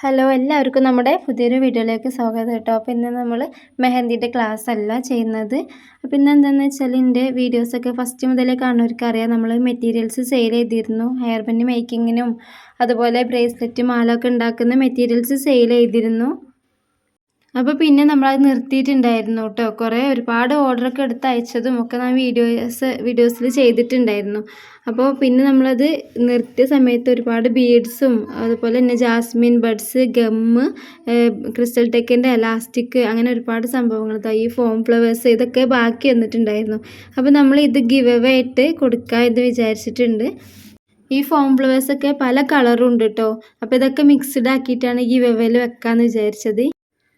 Hello എല്ലാവർക്കും നമ്മുടെ പുതിയൊരു വീഡിയോയിലേക്ക് സ്വാഗതം കേട്ടോ. അപ്പോൾ ഇന്ന് നമ്മൾ മെഹന്തിന്റെ ക്ലാസ് അല്ല ചെയ്യുന്നത്. അപ്പോൾ ഇന്ന് എന്താണെന്ന് വെച്ചാൽ എന്റെ വീഡിയോസൊക്കെ ഫസ്റ്റ് മുതലേ കാണുന്നവർക്ക് അറിയാം. നമ്മൾ മെറ്റീരിയൽസ് സെയിൽ ചെയ്തിരുന്നു. ഹെയർ ബാൻഡ് മേക്കിങ്ങിനും അതുപോലെ ബ്രേസ്ലെറ്റ് മാല ഒക്കെ ഉണ്ടാക്കുന്ന മെറ്റീരിയൽസ് സെയിൽ ചെയ്തിരുന്നു. അപ്പോൾ പിന്നെ നമ്മളത് നിർത്തിയിട്ടുണ്ടായിരുന്നു കേട്ടോ. കുറേ ഒരുപാട് ഓർഡറൊക്കെ എടുത്ത് അയച്ചതും ഒക്കെ ഞാൻ വീഡിയോസ് വീഡിയോസിൽ ചെയ്തിട്ടുണ്ടായിരുന്നു. അപ്പോൾ പിന്നെ നമ്മളത് നിർത്തിയ സമയത്ത് ഒരുപാട് ബീഡ്സും അതുപോലെ തന്നെ ജാസ്മിൻ ബഡ്സ് ഗമ്മ് ക്രിസ്റ്റൽ ടെക്കിന്റെ എലാസ്റ്റിക് അങ്ങനെ ഒരുപാട് സംഭവങ്ങൾ ഈ ഫോം ഫ്ലവേഴ്സ് ഇതൊക്കെ ബാക്കി വന്നിട്ടുണ്ടായിരുന്നു. അപ്പോൾ നമ്മൾ ഇത് ഗിവ് അവേ ആയിട്ട് കൊടുക്കുക എന്ന് വിചാരിച്ചിട്ടുണ്ട്. ഈ ഫോം ഫ്ലവേഴ്സൊക്കെ പല കളറും ഉണ്ട് കേട്ടോ. അപ്പോൾ ഇതൊക്കെ മിക്സ്ഡ് ആക്കിയിട്ടാണ് ഗിവ് അവേയിൽ വെക്കാമെന്ന് വിചാരിച്ചത്.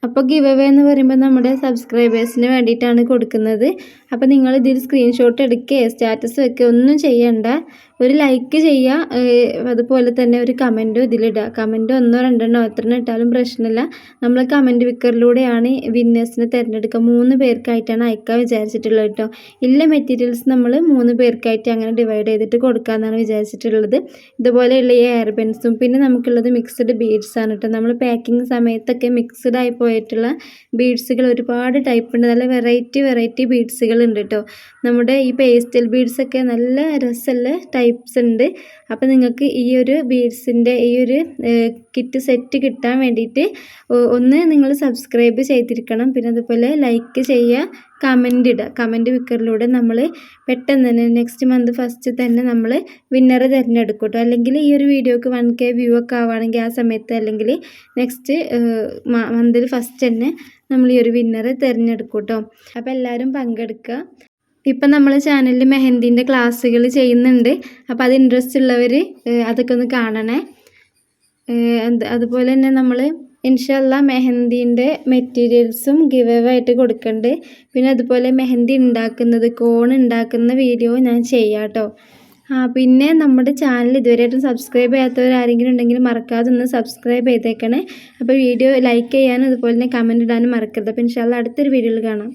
അപ്പോൾ ഗിവ് അവേ എന്ന് പറയുമ്പോൾ നമ്മുടെ സബ്സ്ക്രൈബേഴ്സിന് വേണ്ടിയിട്ടാണ് കൊടുക്കുന്നത്. അപ്പോൾ നിങ്ങൾ ഇതിൽ സ്ക്രീൻഷോട്ട് എടുക്കുകയോ സ്റ്റാറ്റസ് വെക്കുകയോ ഒന്നും ചെയ്യണ്ട. ഒരു ലൈക്ക് ചെയ്യുക അതുപോലെ തന്നെ ഒരു കമന്റും ഇതിലിടുക കമന്റ് ഒന്നോ രണ്ടെണ്ണോ എത്രണ്ണം ഇട്ടാലും പ്രശ്നമില്ല നമ്മൾ കമന്റ് വിക്കറിലൂടെയാണ് വിന്നേഴ്സിനെ തിരഞ്ഞെടുക്കുക മൂന്ന് പേർക്കായിട്ടാണ് അയക്കാൻ വിചാരിച്ചിട്ടുള്ളത് കേട്ടോ. ഇല്ല മെറ്റീരിയൽസ് നമ്മൾ മൂന്ന് പേർക്കായിട്ട് അങ്ങനെ ഡിവൈഡ് ചെയ്തിട്ട് കൊടുക്കാമെന്നാണ് വിചാരിച്ചിട്ടുള്ളത്. ഇതുപോലെയുള്ള ഈ എയർ പെൻസും പിന്നെ നമുക്കുള്ളത് മിക്സ്ഡ് ബീഡ്സ് ആണ് കേട്ടോ. നമ്മൾ പാക്കിംഗ് സമയത്തൊക്കെ മിക്സ്ഡ് ആയി പോയിട്ടുള്ള ബീഡ്സുകൾ ഒരുപാട് ടൈപ്പ് ഉണ്ട്. നല്ല വെറൈറ്റി വെറൈറ്റി ബീഡ്സുകൾ ഉണ്ട് കേട്ടോ. നമ്മുടെ ഈ പേസ്റ്റൽ ബീഡ്സൊക്കെ നല്ല രസമുള്ള ടൈപ്സ് ഉണ്ട്. അപ്പോൾ നിങ്ങൾക്ക് ഈ ഒരു ബീഡ്സിന്റെ ഈ ഒരു കിറ്റ് സെറ്റ് കിട്ടാൻ വേണ്ടിയിട്ട് ഒന്ന് നിങ്ങൾ സബ്സ്ക്രൈബ് ചെയ്തിരിക്കണം. പിന്നെ അതുപോലെ ലൈക്ക് ചെയ്യുക കമന്റ് ഇടുക. കമന്റ് വിക്കറിലൂടെ നമ്മൾ പെട്ടെന്ന് തന്നെ നെക്സ്റ്റ് മന്ത് ഫസ്റ്റ് തന്നെ നമ്മൾ വിന്നറെ തിരഞ്ഞെടുക്കട്ടോ കേട്ടോ അല്ലെങ്കിൽ ഈ ഒരു വീഡിയോക്ക് വൺ കെ വ്യൂ ഒക്കെ ആവുകയാണെങ്കിൽ ആ സമയത്ത് അല്ലെങ്കിൽ നെക്സ്റ്റ് മന്തിൽ ഫസ്റ്റ് തന്നെ നമ്മൾ ഈ ഒരു വിന്നറെ തിരഞ്ഞെടുക്കും കേട്ടോ അപ്പോൾ എല്ലാവരും പങ്കെടുക്കുക. ഇപ്പം നമ്മൾ ചാനലിൽ മെഹന്തിന്റെ ക്ലാസ്സുകൾ ചെയ്യുന്നുണ്ട്. അപ്പോൾ അത് ഇൻട്രസ്റ്റ് ഉള്ളവർ അതൊക്കെ ഒന്ന് കാണണേ. അതുപോലെ തന്നെ നമ്മൾ ഇൻഷല്ല മെഹന്തിന്റെ മെറ്റീരിയൽസും ഗിവ് ആയിട്ട് കൊടുക്കുന്നുണ്ട് പിന്നെ അതുപോലെ മെഹന്തി ഉണ്ടാക്കുന്നത് കോൺ ഉണ്ടാക്കുന്ന വീഡിയോ ഞാൻ ചെയ്യാം കേട്ടോ ആ പിന്നെ നമ്മുടെ ചാനൽ ഇതുവരെയായിട്ടും സബ്സ്ക്രൈബ് ചെയ്യാത്തവർ ആരെങ്കിലും ഉണ്ടെങ്കിൽ മറക്കാതെ ഒന്ന് സബ്സ്ക്രൈബ് ചെയ്തേക്കണേ. അപ്പോൾ വീഡിയോ ലൈക്ക് ചെയ്യാനും അതുപോലെ തന്നെ കമന്റ് ഇടാനും മറക്കരുത്. അപ്പോൾ ഇൻഷാല്ല അടുത്തൊരു വീഡിയോയിൽ കാണാം.